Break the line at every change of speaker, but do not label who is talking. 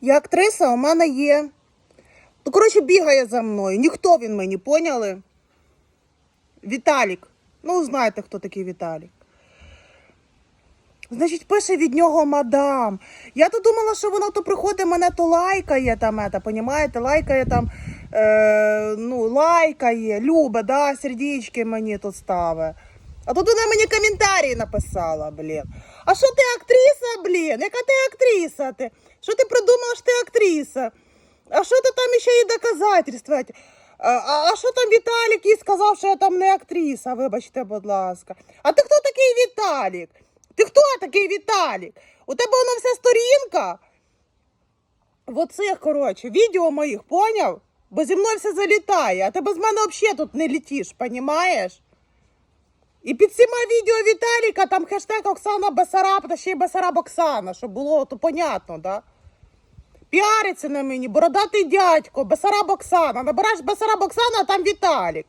Я актриса, у мене є. Ну, коротше, бігає за мною. Ніхто він мені, поняли? Віталік. Ну, знаєте, хто такий Віталік. Значить, пише від нього мадам. Я то думала, що воно то приходить, мене то лайкає там, ета, понімаєте, лайкає там, е, ну, лайкає, любе, да, сердечки мені тут ставить. А тут вона мені коментарі написала, блін. А що ти актриса, блін? Яка ти актриса? Ти? Що ти придумала, актриса? А що ти там ще і доказательства? А, що там Віталік їй сказав, що я там не актриса, вибачте, будь ласка. А ти хто такий Віталік? Ти хто такий Віталік? У тебе воно вся сторінка? В оцих, коротше, відео моїх, поняв? Бо зі мною все залітає, а ти без мене взагалі тут не летиш, понімаєш? І під всіма відео Віталіка там хештег Оксана Бесараб та ще й Бесараб Оксана, щоб було то понятно, да? Піариться на мені, бородатий дядько, Бесараб Оксана. Набираєш Бесараб Оксана, а там Віталік.